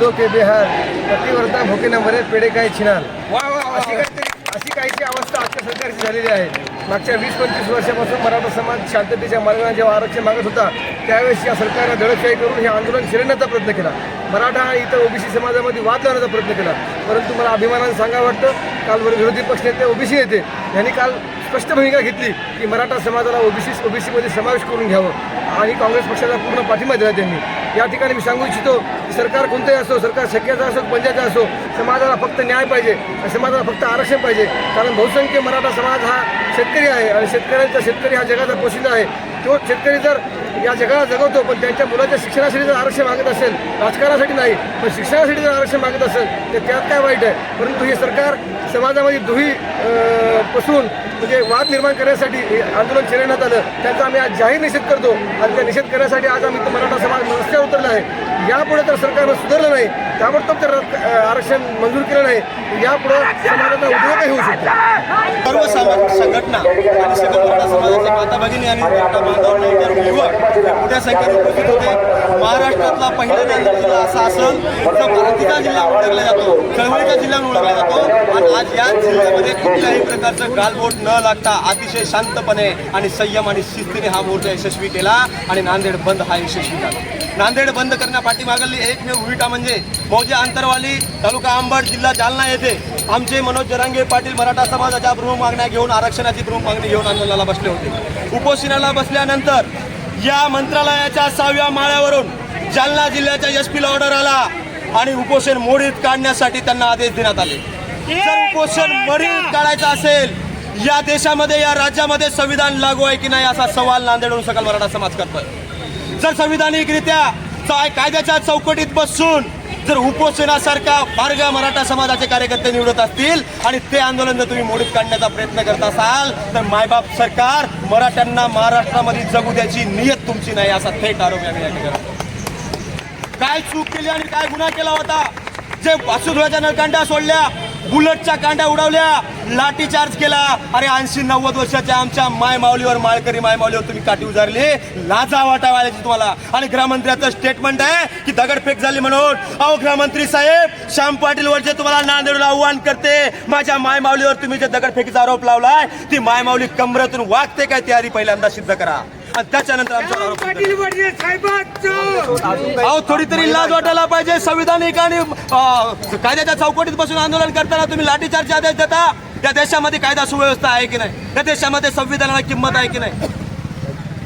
दो के बिहार प्रतिवर्ता भोके न मरे पेढे काय छिनाल। अशी काहीतरी अशी काहीची अवस्था आजच्या सरकारची झालेली आहे. मागच्या वीस पंचवीस वर्षापासून मराठा समाज शांततेच्या मार्गाने जेव्हा आरक्षण मागत होता त्यावेळेस या सरकारनं दडपशाही करून हे आंदोलन शिरण्याचा प्रयत्न केला. मराठा आणि इतर ओबीसी समाजामध्ये वाद लावण्याचा प्रयत्न केला. परंतु मला अभिमानाने सांगावं वाटतं काल विरोधी पक्ष नेते ओबीसी नेते यांनी काल स्पष्ट भूमिका घेतली की मराठा समाजाला ओबीसी ओबीसीमध्ये समावेश करून घ्यावं. आणि काँग्रेस पक्षाला पूर्ण पाठिंबा दिला त्यांनी. या ठिकाणी मी सांगू इच्छितो सरकार कोणतंही असो सरकार सख्याचं असो पंजाचं असो समाजाला फक्त न्याय पाहिजे समाजाला फक्त आरक्षण पाहिजे. कारण बहुसंख्य मराठा समाज हा शेतकरी आहे आणि शेतकऱ्यांचा शेतकरी हा जगाचा पोशिंदा आहे. तो शेतकरी जर या जगाला जगवतो पण त्यांच्या मुलाच्या शिक्षणासाठी जर आरक्षण मागत असेल राजकारणासाठी नाही पण शिक्षणासाठी जर आरक्षण मागत असेल तर त्यात काय वाईट आहे? परंतु हे सरकार समाजामध्ये दुही पसून म्हणजे वाद निर्माण करण्यासाठी हे आंदोलन चिरवण्यात आलं. त्याचा आम्ही आज जाहीर निषेध करतो. आणि त्या निषेध करण्यासाठी आज आम्ही मराठा समाज रस्त्यावर उतरला आहे. यापुढे तर सरकारनं सुधारलं नाही. ताबडतोब तर आरक्षण मंजूर केलं नाही. यापुढे समाजाचा उद्रेकही होऊ शकतो. सर्व संघटना आणि सगळं मराठा समाजाच्या माता भगिनी आणि मराठा बांधव युवक मोठ्या संख्येने उपस्थित होते. महाराष्ट्रातला पहिला नांदेड जिल्हा असा असेल तर क्रांतीचा जिल्हा ओळखला जातो चळवळीचा जिल्हा म्हणून ओळखला जातो. आणि आज या जिल्ह्यामध्ये कुठल्याही प्रकारचं गालबोट न लागता अतिशय शांतपणे आणि संयम आणि शिस्तीने हा मोर्चा यशस्वी केला आणि नांदेड बंद हा यशस्वी झाला. नांदेड बंद करण्यापाठीमागली एकमेव भूमिका म्हणजे मौजे अंतरवाली तालुका अंबड जिल्हा जालना येथे आमचे मनोज जरांगे पाटील मराठा समाजाच्या प्रमुख मागण्या घेऊन आरक्षणाची प्रमुख मागणी घेऊन आंदोलनाला बसले होते. उपोषणाला बसल्यानंतर या मंत्रालयाच्या सहाव्या माळ्यावरून जालना जिल्ह्याच्या एस पीला ऑर्डर आला आणि उपोषण मोडीत काढण्यासाठी त्यांना आदेश देण्यात आले. जर उपोषण मोडीत काढायचं असेल या देशामध्ये या राज्यामध्ये संविधान लागू आहे की नाही असा सवाल नांदेडहून सकल मराठा समाज करतोय. जर संविधानिकरित्या कायद्याच्या चौकटीत बसून जर उपोषणासारखा मार्ग मराठा समाजाचे कार्यकर्ते निवडत असतील आणि ते आंदोलन जर तुम्ही मोडीत काढण्याचा प्रयत्न करत असाल तर मायबाप सरकार मराठ्यांना महाराष्ट्रामध्ये जगू द्यायची नियत तुमची नाही असा थेट आरोप आम्ही या ठिकाणी काय चूक केली आणि काय गुन्हा केला होता? जे वासुदेवाच्या नळकांड्या सोडल्या बुलेटच्या कांड्या उडवल्या लाठी चार्ज केला. अरे ऐंशी नव्वद वर्षाच्या आमच्या माय माऊलीवर माळकरी माय माऊलीवर तुम्ही काठी उजारली. लाजा वाटावायची तुम्हाला. आणि गृहमंत्र्याचं स्टेटमेंट आहे की दगडफेक झाली म्हणून. अहो गृहमंत्री साहेब श्याम पाटील वर जे तुम्हाला नांदेडला आव्हान करते. माझ्या माय माऊलीवर तुम्ही जे दगडफेकीचा आरोप लावलाय ती माय माऊली कमरेतून वागते काय तयारी पहिल्यांदा सिद्ध करा. आणि त्याच्यानंतर थोडी तरी लाज वाटायला पाहिजे. संविधानिक आणि कायद्याच्या चौकटीत बसून आंदोलन करताना तुम्ही लाठीचार्जचे आदेश देता. या देशामध्ये कायदा सुव्यवस्था आहे की नाही? या देशामध्ये संविधानाला किंमत आहे की नाही?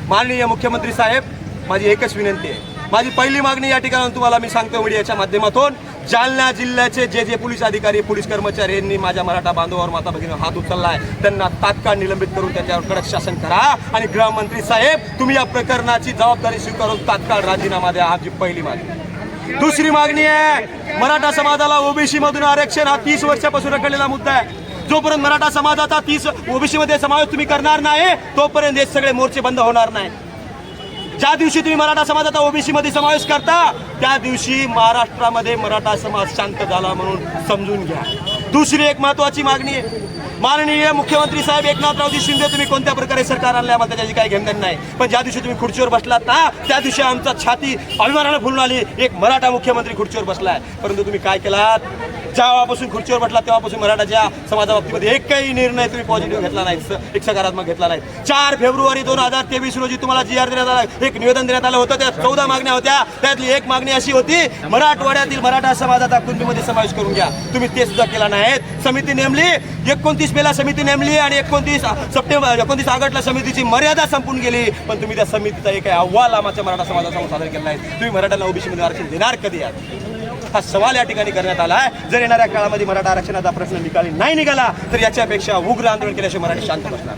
माननीय मुख्यमंत्री साहेब माझी एकच विनंती आहे. माझी पहिली मागणी या ठिकाणी तुम्हाला मी सांगतो मीडियाच्या माध्यमातून. जालना जिल्ह्याचे जे जे पोलीस अधिकारी पोलीस कर्मचारी यांनी माझ्या मराठा बांधवावर माता भगिनी हात उचलला आहे त्यांना तात्काळ निलंबित करून त्यांच्यावर कडक शासन करा. आणि गृहमंत्री साहेब तुम्ही या प्रकरणाची जबाबदारी स्वीकारून तात्काळ राजीनामा द्या. हा जी पहिली मागणी. दुसरी मागणी आहे मराठा समाजाला ओबीसी मधून आरक्षण हा तीस वर्षापासून रखडलेला मुद्दा आहे. जोपर्यंत मराठा समाजाचा तीस ओबीसीमध्ये समावेश तुम्ही करणार नाही तोपर्यंत हे सगळे मोर्चे बंद होणार नाही. ज्या दिवशी तुम्ही मराठा समाजाचा ओबीसीमध्ये समावेश करता त्या दिवशी महाराष्ट्रामध्ये मराठा समाज शांत झाला म्हणून समजून घ्या. दुसरी एक महत्वाची मागणी आहे. माननीय मुख्यमंत्री साहेब एकनाथरावजी शिंदे तुम्ही कोणत्या प्रकारे सरकार आणले आम्हाला त्याची काही घेणं नाही. पण ज्या दिवशी तुम्ही खुर्चीवर बसलात ना त्या दिवशी आमचा छाती अभिमानानं फुलून आली. एक मराठा मुख्यमंत्री खुर्चीवर बसलाय. परंतु तुम्ही काय केलात? जेव्हापासून खुर्चीवर बसला तेव्हापासून मराठाच्या समाजाबाबतीमध्ये एकही निर्णय तुम्ही पॉझिटिव्ह घेतला नाही. एक सकारात्मक घेतला नाही. चार फेब्रुवारी दोन हजार तेवीस रोजी तुम्हाला जी आर देण्यात आला. एक निवेदन देण्यात आलं होतं. त्या चौदा मागण्या होत्या. त्यातली एक मागणी अशी होती मराठवाड्यातील मराठा समाजाचा कुंभीमध्ये समावेश करून घ्या. तुम्ही ते सुद्धा केला नाहीत. समिती नेमली. एकोणतीस मेला समिती नेमली आणि एकोणतीस सप्टेंबर एकोणतीस ऑगस्टला समितीची मर्यादा संपून गेली. पण तुम्ही त्या समितीचा एक अहवाल आमच्या मराठा समाजासमोर सादर केला नाही. तुम्ही मराठाला ओबीसीमध्ये आरक्षण देणार कधी आहात? हा सवाल या ठिकाणी करण्यात आला आहे. जर येणाऱ्या काळामध्ये मराठा आरक्षणाचा प्रश्न निकाली नाही निघाला तर याच्यापेक्षा उग्र आंदोलन केल्याशिवाय मराठी शांत बसणार.